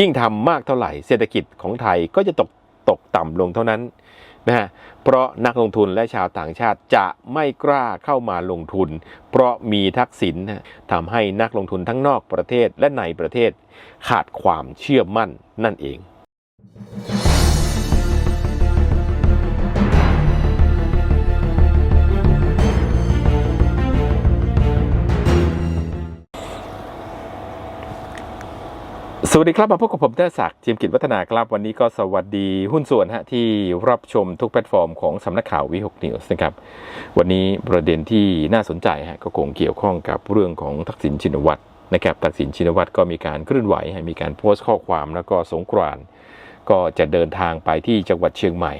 ยิ่งทำมากเท่าไหร่เศรษฐกิจของไทยก็จะตกตกต่ำลงเท่านั้นนะฮะเพราะนักลงทุนและชาวต่างชาติจะไม่กล้าเข้ามาลงทุน เพราะมีทักษิณทำให้นักลงทุนทั้งนอกประเทศและในประเทศ ขาดความเชื่อมั่นนั่นเอง สวัสดีครับมาพบกับผมเตอร์ศักดิ์เจีมกิจวัฒนาครับ วันนี้ก็สวัสดีหุ้นส่วนฮะที่รับชมทุกแพลตฟอร์มของสำนักข่าววิหกนิวส์นะครับ วันนี้ประเด็นที่น่าสนใจฮะก็คงเกี่ยวข้องกับเรื่องของทักษิณชินวัตรนะครับทักษิณชินวัตรก็มีการเคลื่อนไหวฮะมีการโพสต์ข้อความแล้วก็สงกรานก็จะเดินทางไปที่จังหวัดเชียงใหม่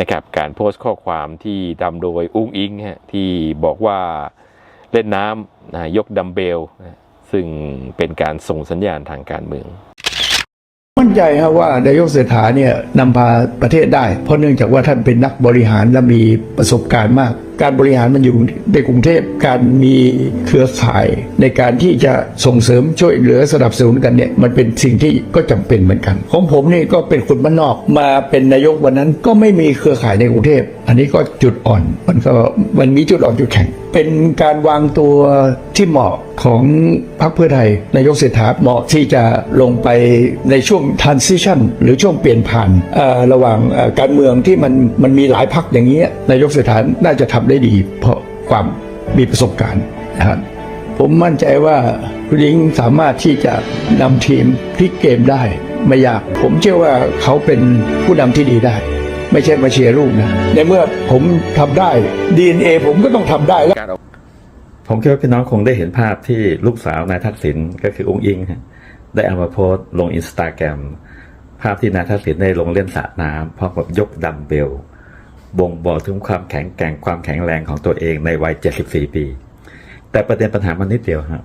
นะครับการโพสต์ข้อความที่ดำโดยอุ้งอิงฮะที่บอกว่าเล่นน้ำนะยกดัมเบลนะ ซึ่งเป็นการส่งสัญญาณทางการเมือง มั่นใจครับว่านายกเศรษฐาเนี่ยนำพาประเทศได้ เพราะเนื่องจากว่าท่านเป็นนักบริหารและมีประสบการณ์มาก การบริหารมันอยู่ในกรุงเทพการมีเครือข่าย ในการที่จะส่งเสริมช่วยเหลือสนับสนุนกันเนี่ยมันเป็นสิ่งที่ก็จำเป็นเหมือนกัน ของผมนี่ก็เป็นคนบ้านนอกมาเป็นนายกวันนั้นก็ไม่มีเครือข่ายในกรุงเทพอันนี้ก็จุดอ่อนมันก็มันมีจุดอ่อนจุดแข็งเป็นการวางตัวที่เหมาะของพรรคเพื่อไทยนายกเศรษฐาเหมาะที่จะลงไปในช่วง transition หรือช่วงเปลี่ยนผ่านระหว่างการเมืองที่มันมันมีหลายพรรคอย่างนี้ยนายกเศรษฐาน่าจะทำได้ดี เพราะความมีประสบการณ์นะครับผมมั่นใจว่าคุณลิงสามารถที่จะนำทีมพลิกเกมได้ ไม่ยาก ผมเชื่อว่าเขาเป็นผู้นำที่ดีได้ ไม่ใช่มาเชียร์ลูกนะ ในเมื่อผมทำได้ DNA ผมก็ต้องทำได้แล้วผมคิดว่าพี่น้องคงได้เห็นภาพที่ลูกสาวนายทักษิณก็คือองค์อิง ได้เอามาโพสต์ลงอินสตาแกรมภาพที่นายทักษิณได้ลงเล่นสระน้ำพร้อมกับยกดัมเบล บ่งบอกถึงความแข็งแกร่งความแข็งแรงของตัวเองในวัย 74 ปี แต่ประเด็นปัญหามันนิดเดียวฮะ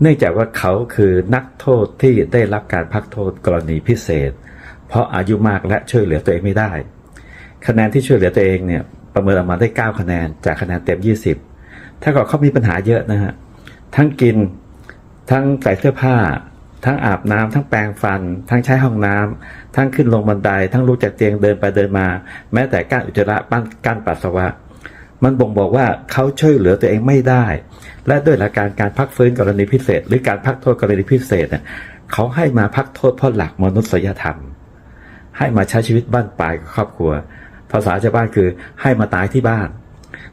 เนื่องจากว่าเขาคือนักโทษที่ได้รับการพักโทษกรณีพิเศษ เพราะอายุมากและช่วยเหลือตัวเองไม่ได้ คะแนนที่ช่วยเหลือตัวเองเนี่ยประเมินออกมาได้ 9 คะแนนจากคะแนนเต็ม 20 ถ้าเกิดเขามีปัญหาเยอะนะฮะทั้งกินทั้งใส่เสื้อผ้า ทั้งอาบน้ำทั้งแปรงฟัน ทั้งใช้ห้องน้ำทั้งขึ้นลงบันได ทั้งลุกจากเตียงเดินไปเดินมา แม้แต่การอุจจาระปั้นการปัสสาวะ มันบ่งบอกว่าเขาช่วยเหลือตัวเองไม่ได้ และด้วยหลักการการพักฟื้นกรณีพิเศษ หรือการพักโทษกรณีพิเศษเนี่ยเขาให้มาพักโทษเพราะหลักมนุษยธรรม ให้มาใช้ชีวิตบ้านปลายกับครอบครัว ภาษาชาวบ้านคือให้มาตายที่บ้าน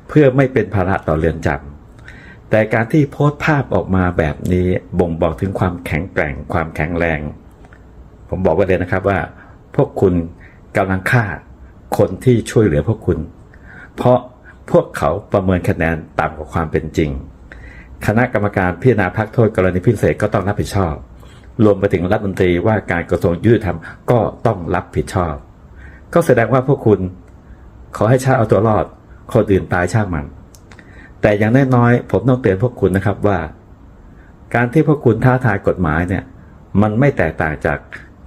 เพื่อไม่เป็นภาระต่อเรือนจำ แต่การที่โพสต์ภาพออกมาแบบนี้บ่งบอกถึงความแข็งแกร่ง ความแข็งแรง ผมบอกไว้เลยนะครับว่า พวกคุณกำลังฆ่าคนที่ช่วยเหลือพวกคุณ เพราะพวกเขาประเมินคะแนนต่ำกว่าความเป็นจริง คณะกรรมการพิจารณาพักโทษกรณีพิเศษก็ต้องรับผิดชอบ รวมไปถึงรัฐมนตรีว่าการกระทรวงยุติธรรมก็ต้องรับผิดชอบ ก็แสดงว่าพวกคุณ ขอให้ชาติเอาตัวรอด คนอื่นตายช่างมัน แต่อย่างน้อยๆผมต้องเตือนพวกคุณนะครับว่า การที่พวกคุณท้าทายกฎหมายเนี่ย มันไม่แตกต่างจาก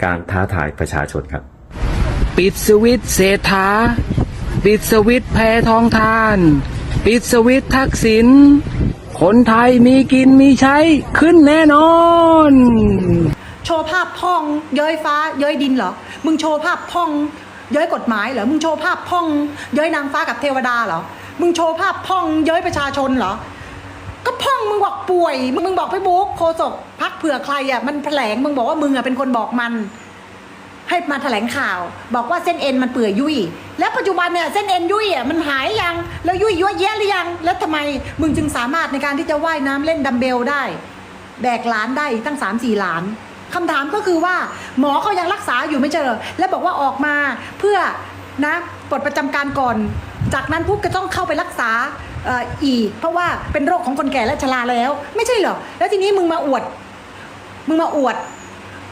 การท้าทายประชาชนครับ ปิดสวิตช์เศรษฐา ปิดสวิตช์แพทองทาน ปิดสวิตช์ทักษิณคนไทยมีกินมีใช้ขึ้นแน่นอน โชว์ภาพพ่องเย้ยฟ้าเย้ยดินเหรอ มึงโชว์ภาพพ่องเย้ยกฎหมายเหรอ มึงโชว์ภาพพ่องเย้ยนางฟ้ากับเทวดาเหรอ มึงโชว์ภาพพ่องเย้ยประชาชนเหรอ ก็พ่องมึงบอกป่วย มึงบอกพี่บุ๊กโคศกพักเผื่อใครอะมันแถลงมึงบอกว่ามึงอะเป็นคนบอกมัน ให้มาแถลงข่าว บอกว่าเส้นเอ็นมันเปื่อยยุ่ยแล้วปัจจุบันเนี่ยเส้นเอ็นยุ่ยอะมันหายยังแล้วยุ่ยยั่วแย่หรือยัง แล้วทำไมมึงจึงสามารถในการที่จะว่ายน้ำเล่นดัมเบลได้ แบกหลานได้ตั้งสามสี่หลานคำถามก็คือว่าหมอเขายังรักษาอยู่ไม่เจอ และบอกว่าออกมาเพื่อนะปลดประจำการก่อน จากนั้นปุ๊บก็ต้องเข้าไปรักษาอ,อีก เพราะว่าเป็นโรคของคนแก่และชราแล้ว ไม่ใช่เหรอ แล้วทีนี้มึงมาอวด มึงมาอวด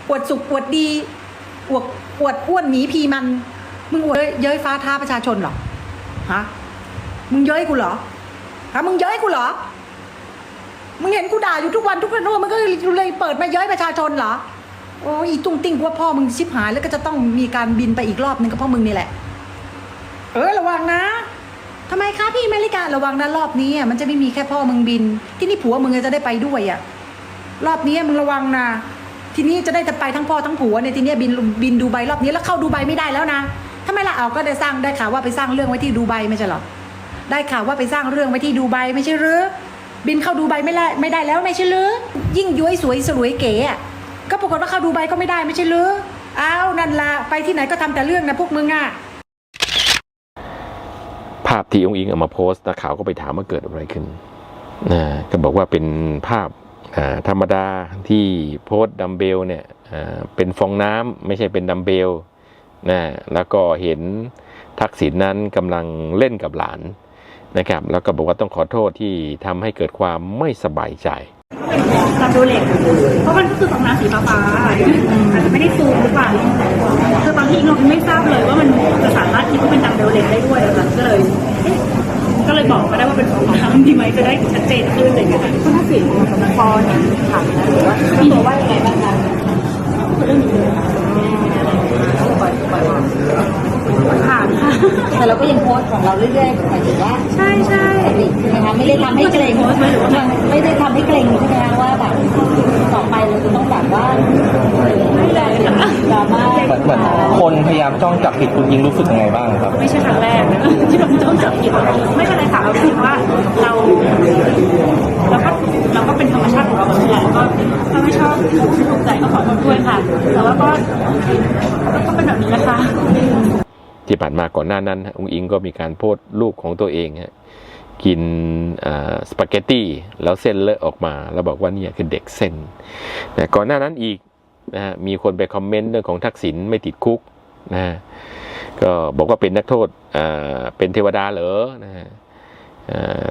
อวดสุขอวดดี อวดอวดอ้วนหนีพีมัน มึงอวดเย้ยฟ้าท้าประชาชนเหรอ ฮะ มึงเย้ยกูเหรอ ฮะ มึงเย้ยกูเหรอ มึงเห็นกูด่าอยู่ทุกวันทุกวันทุกวันมันก็เลยเปิดมาเย้ยประชาชนเหรอ โอ้ยตุ้งติ้งกูว่าพ่อมึงชิบหายแล้วก็จะต้องมีการบินไปอีกรอบนึงก็เพราะมึงนี่แหละ เออระวังนะำไมคะพี่เมริการะวังนะรอบนี้อะมันจะไม่มีแค่พ่อมึงบิน ที่นี่ผัวมึงจะได้ไปด้วยอะรอบนี้มึงระวังนะทีนี้จะได้จะไปทั้งพ่อทั้งผัวเนี่ยทีนี้บินบินดูใบรอบนี้แล้วเข้าดูใบไม่ได้แล้วนะทำไมล่ะเอาก็ได้สร้างได้ข่าวว่าไปสร้างเรื่องไว้ที่ดูใบไม่ใช่หรอได้ข่าวว่าไปสร้างเรื่องไว้ที่ดูใบไม่ใช่หรือบินเข้าดูใบไม่ได้ไม่ได้แล้วไม่ใช่หรือยิ่งย้วยสวยสวยเก๋อะก็ปรากฏว่าเข้าดูใบก็ไม่ได้ไม่ใช่หรืออ้าวนั่นละไปที่ไหนก็ทำแต่เรื่องนะพวกมึงอะ ที่องค์อิงเอามาโพสต์นักข่าวก็ไปถามว่าเกิดอะไรขึ้นนะก็บอกว่าเป็นภาพธรรมดาที่โพสต์ดัมเบลเนี่ยเป็นฟองน้ำไม่ใช่เป็นดัมเบลนะแล้วก็เห็นทักษิณนั้นกำลังเล่นกับหลานนะครับ แล้วก็บอกว่าต้องขอโทษที่ทำให้เกิดความไม่สบายใจ ซับดูเล็กเพราะมันก็คือฟองน้ำสีฟ้าๆอาจจะไม่ได้ซูมหรือเปล่าคือบางทีเราไม่ทราบเลยว่ามันจะสามารถคิดว่าเป็นดัมเบลเล็กได้ด้วยอะคะก็เลยก็เลยบอกก็ได้ว่าเป็นของน้ำดีไหมจะได้ชัดเจนขึ้นอะไรอย่างเงี้ยค่ะคุณทักษิณพอเนี่ยถามนะหรือว่าตัวว่ายังไงบ้างคะเรื่องนี้เลยผ่านค่ะ แต่เราก็ยังโพสต์ ของเราเรื่อยๆหมายถึงว่าใช่ใช่ปกติใช่ไหมคะไม่ได้ทำให้เกรงโพสต์ไหมหรือว่าไม่ได้ทำให้เกรงใช่ไหมคะว่าแบบต่อไปเราจะต้องแบบว่าดราม่าเหมือนเหมือนคนพยายามจ้องจับผิดคุณยิงรู้สึกยังไงบ้างครับ ไม่ใช่ครั้งแรกนะที่เราต้องจับผิดไม่เป็นไรค่ะเราคิดว่าเราเราก็เราก็เป็นธรรมชาติของเราแบบนี้แหละก็ถ้าไม่ชอบไม่ถูกใจก็ขอโทษด้วยค่ะแต่ว่าก็ก็เป็นแบบนี้นะคะ ที่ผ่านมาก่อนหน้านั้นองอิงก็มีการโพสต์รูปของตัวเองฮะกินสปาเกตตี้แล้วเส้นเลอะออกมา แล้วบอกว่านี่คือเด็กเส้นนะก่อนหน้านั้นอีกนะฮะมีคนไปคอมเมนต์เรื่องของทักษิณไม่ติดคุกนะก็บอกว่าเป็นนักโทษเป็นเทวดาเหรอนะฮะ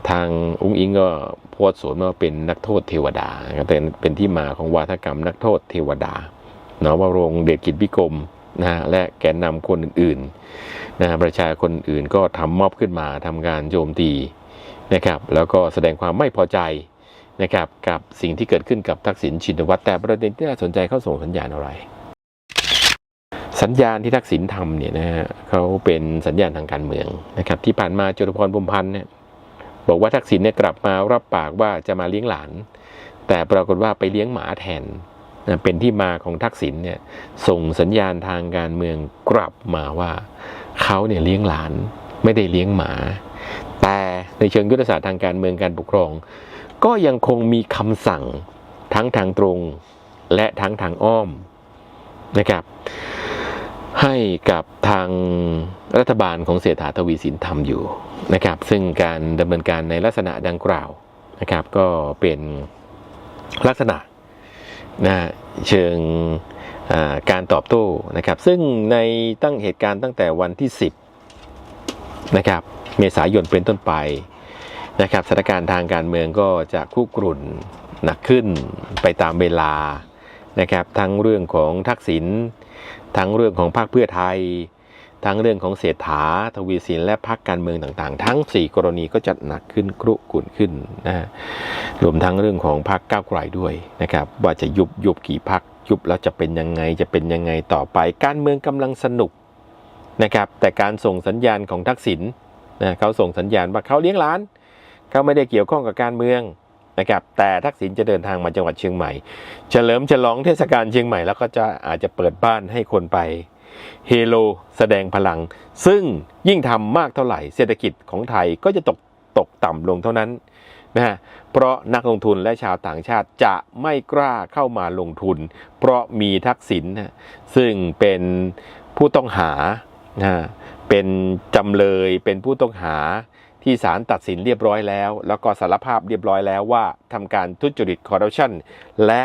ทางองค์อิงก็โพสต์สวนว่าเป็นนักโทษเทวดาก็เป็นเป็นที่มาของวาทกรรมนักโทษเทวดาเนาะว่าโรงเดชกิจพิกรม นะและแกนนำคนอื่นๆนะประชาชนคนอื่นก็ทำม็อบขึ้นมาทำการโจมตีนะครับ แล้วก็แสดงความไม่พอใจนะครับกับสิ่งที่เกิดขึ้นกับทักษิณชินวัตรแต่ประเด็นที่น่าสนใจเขาส่งสัญญาณอะไร สัญญาณที่ทักษิณทำเนี่ยนะฮะเขาเป็นสัญญาณทางการเมืองนะครับ ที่ผ่านมาจุลพรบุมพันธ์เนี่ยบอกว่าทักษิณเนี่ยกลับมารับปากว่าจะมาเลี้ยงหลาน แต่ปรากฏว่าไปเลี้ยงหมาแทน เป็นที่มาของทักษิณเนี่ยส่งสัญญาณทางการเมืองกลับมาว่าเขาเนี่ยเลี้ยงหลานไม่ได้เลี้ยงหมา แต่ในเชิงยุทธศาสตร์ทางการเมืองการปกครอง ก็ยังคงมีคำสั่งทั้งทางตรงและทั้งทางอ้อมนะครับให้กับทางรัฐบาลของเศรษฐาทวีสินทำอยู่นะครับ ซึ่งการดำเนินการในลักษณะดังกล่าวนะครับ ก็เป็นลักษณะ นะเชิงการตอบโต้นะครับ ซึ่งในตั้งเหตุการณ์ตั้งแต่วันที่ 10นะครับเมษายนเป็นต้นไปนะครับสถานการณ์ทางการเมืองก็จะคุกรุ่นหนักขึ้นไปตามเวลานะครับทั้งเรื่องของทักษิณทั้งเรื่องของพรรคเพื่อไทย ทั้งเรื่องของเศรษฐาทวีสินและพรรคการเมืองต่างๆ ทั้ง 4 กรณีก็จะหนักขึ้นกรุกุ่นขึ้นนะฮะรวมทั้งเรื่องของพรรคก้าวไกลด้วยนะครับว่าจะยุบยุบกี่พรรคยุบแล้วจะเป็นยังไงจะเป็นยังไงต่อไป การเมืองกำลังสนุกนะครับแต่การส่งสัญญาณของทักษิณนะเขาส่งสัญญาณว่าเขาเลี้ยงหลาน เขาไม่ได้เกี่ยวข้องกับการเมืองนะครับแต่ทักษิณจะเดินทางมาจังหวัดเชียงใหม่ เฉลิมฉลองเทศกาลเชียงใหม่แล้วก็จะอาจจะเปิดบ้านให้คนไป เฮโลแสดงพลัง ซึ่งยิ่งทำมากเท่าไหร่เศรษฐกิจของไทยก็จะตกตกต่ำลงเท่านั้นนะฮะเพราะนักลงทุนและชาวต่างชาติจะไม่กล้าเข้ามาลงทุน เพราะมีทักษิณนะซึ่งเป็นผู้ต้องหานะเป็นจำเลยเป็นผู้ต้องหาที่ศาลตัดสินเรียบร้อยแล้ว แล้วก็สารภาพเรียบร้อยแล้วว่าทำการทุจริตคอร์รัปชันและ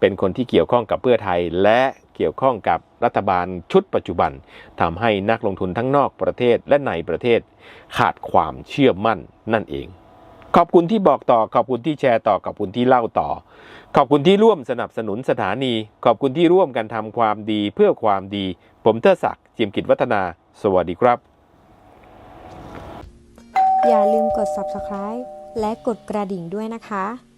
เป็นคนที่เกี่ยวข้องกับเพื่อไทย และ เกี่ยวข้องกับรัฐบาลชุดปัจจุบันทำให้นักลงทุนทั้งนอกประเทศและในประเทศ ขาดความเชื่อมั่นนั่นเอง ขอบคุณที่บอกต่อขอบคุณที่แชร์ต่อขอบคุณที่เล่าต่อ ขอบคุณที่ร่วมสนับสนุนสถานี ขอบคุณที่ร่วมกันทำความดีเพื่อความดี ผมเทอศักดิ์จิมกิจวัฒนา สวัสดีครับ อย่าลืมกด subscribe และกดกระดิ่งด้วยนะคะ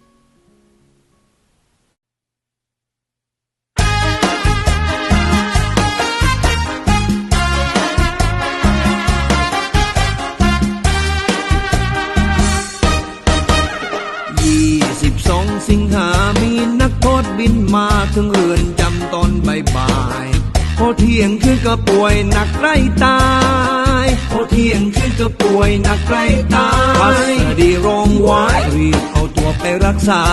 22สิงหามีนักโทษบินมาถึงเรือนพอเที่ยงคืนก็ป่วยหนักใกล้ตายพอเที่ยงคืนก็ป่วยหนักใกล้ตายพัสดีโรงไว้รีบเอาตัวไปรักษา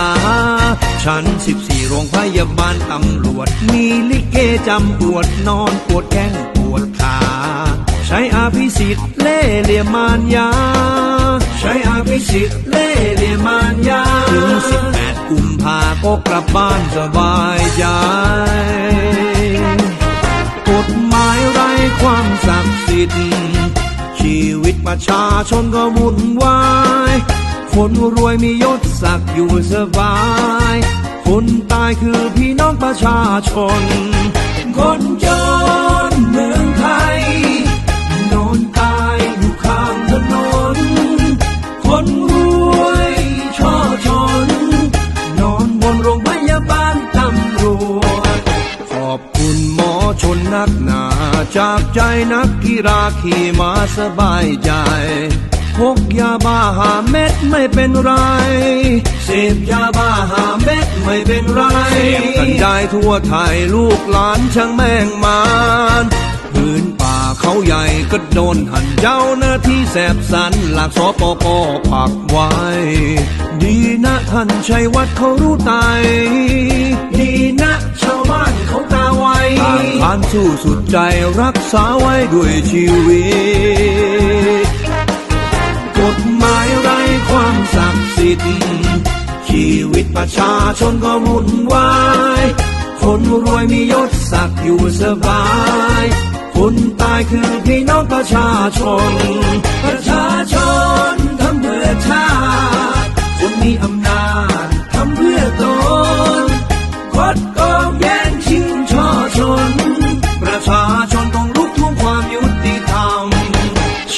ชั้น14โรงพยาบาลตำรวจ มีลิเกจำปวดนอนปวดแข้งปวดขา ใช้อาภิสิทธิ์เล่เหลี่ยมารยา ใช้อาภิสิทธิ์เล่เหลี่ยมารยาถึง18 กุมภาก็กลับบ้านสบายใจกฎหมายไร้ความศักดิ์สิทธิ์ชีวิตประชาชนก็วุ่นวายคนรวยมียศศักดิ์อยู่สบาย คนตายคือพี่น้องประชาชน คนจน นักกีฬาขี่มาสบายใจพกยาบ้าหาเม็ดไม่เป็นไร เสพยาบ้าหาเม็ดไม่เป็นไรเสพกันได้ทั่วไทยลูกหลานช่างแม่งมานืนป่าเขาใหญ่ก็โดนหันเจ้าหน้าที่แสบสันหลักสปปปักไว้ ดีนะท่านชัยวัดเขารู้ไตดีนะชาวบ้านเขาตาไวผ่านสู้สุดใจรักษาไว้ด้วยชีวิต กฎหมายไร้ความศักดิ์สิทธิ์ชีวิตประชาชนก็วุ่นวายคนรวยมียศศักดิ์อยู่สบาย คนตายคือพี่น้องประชาชน ประชาชนทำเพื่อชาติคนมีอำนาจ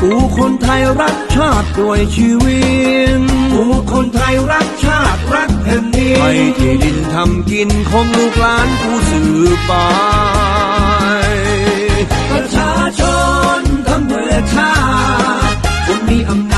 กูคนไทยรักชาติด้วยชีวิตกูคนไทยรักชาติรักแผ่นดินให้ที่ดินทำกินของลูกหลานกูสืบไปประชาชนทำเพื่อชาติคนมีอำ